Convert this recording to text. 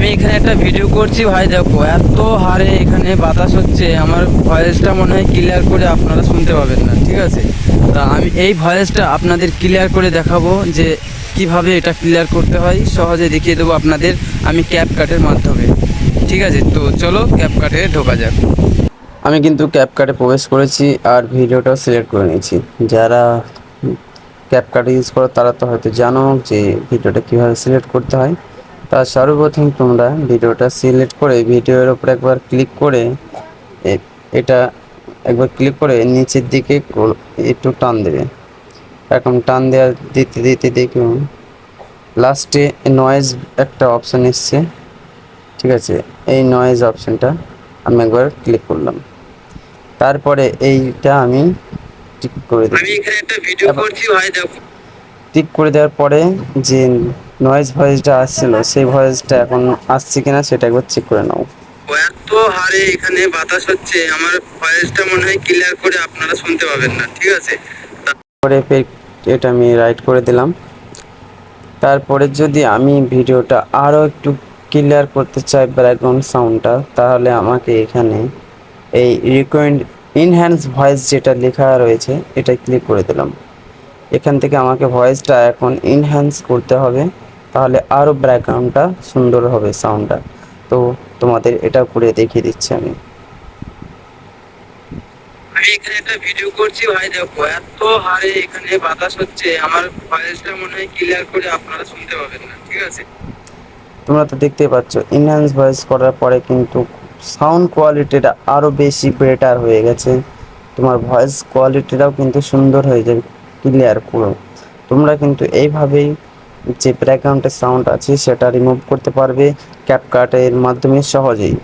আমি এখানে একটা ভিডিও করছি। ভাই দেখো, এত হারে এখানে বাতাস হচ্ছে। আমার ভয়েসটা মনে হয় ক্লিয়ার করে আপনারা শুনতে পাবেন না, ঠিক আছে? তা আমি এই ভয়েসটা আপনাদের ক্লিয়ার করে দেখাবো যে কীভাবে এটা ক্লিয়ার করতে হয়। সহজে দেখিয়ে দেবো আপনাদের আমি ক্যাপ কাটের মাধ্যমে, ঠিক আছে? তো চলো ক্যাপ কাটে ঢোকা যাক। আমি কিন্তু ক্যাপ কাটে প্রবেশ করেছি আর ভিডিওটাও সিলেক্ট করে নিয়েছি। যারা ক্যাপ কাট ইউজ করো, তারা তো হয়তো জানো যে ভিডিওটা কীভাবে সিলেক্ট করতে হয়। তা সর্বপ্রথম তোমরা ভিডিওটা সিলেক্ট করে ভিডিওর উপর একবার ক্লিক করে এটা একবার ক্লিক করে নিচের দিকে একটু টান দেবে। এরকম টান দেওয়া দিতে দিতে দেখুন লাস্টে নয়েজ একটা অপশান এসছে। ঠিক আছে এই নয়েজ অপশানটা আমি একবার ক্লিক করলাম। তারপরে এইটা আমি ঠিক করে দিই আমি এখানে একটা ভিডিও করছি ভাই দেখো। টিক করে দেওয়ার পরে যে নয়েজ ভয়েসটা আসছিল সেই ভয়েসটা এখন আসছে কিনা সেটা একবার চেক করে নাও। এত হারে এখানে বাতাস হচ্ছে আমার ভয়েসটা মনে হয় ক্লিয়ার করে আপনারা শুনতে পাবেন না ঠিক আছে? পরে ফের এটা আমি রাইট করে দিলাম। তারপরে যদি আমি ভিডিওটা আরও একটু ক্লিয়ার করতে চাই ব্যাকগ্রাউন্ড সাউন্ডটা তাহলে আমাকে এখানে এই রিকোয়েন্ড ইনহ্যান্স ভয়েস যেটা লেখা রয়েছে এটা ক্লিক করে দিলাম। এখান থেকে আমাকে ভয়েসটা এখন ইনহ্যান্স করতে হবে তাহলে আরও ব্যাকগ্রাউন্ডটা সুন্দর হবে সাউন্ডটা তো তোমাদের এটা করে দেখিয়ে দিচ্ছি আমি। আমি এখানে একটা ভিডিও করছি ভাই দেখো এত হারে এখানে বাতাস হচ্ছে আমার ভয়েসটা মনে হয় ক্লিয়ার করে আপনারা শুনতে পাবেন না ঠিক আছে? তোমরা তো দেখতেই পাচ্ছ ইনহ্যান্স ভয়েস করার পরে কিন্তু সাউন্ড কোয়ালিটিটা আরও বেশি বেটার হয়ে গেছে। তোমার ভয়েস কোয়ালিটিটাও কিন্তু সুন্দর হয়ে যাবে। ক্লিয়ার করো তোমরা কিন্তু এইভাবেই যে ব্যাকগ্রাউন্ডের সাউন্ড আছে সেটা রিমুভ করতে পারবে। ক্যাপকাটের মাধ্যমে সহজেই।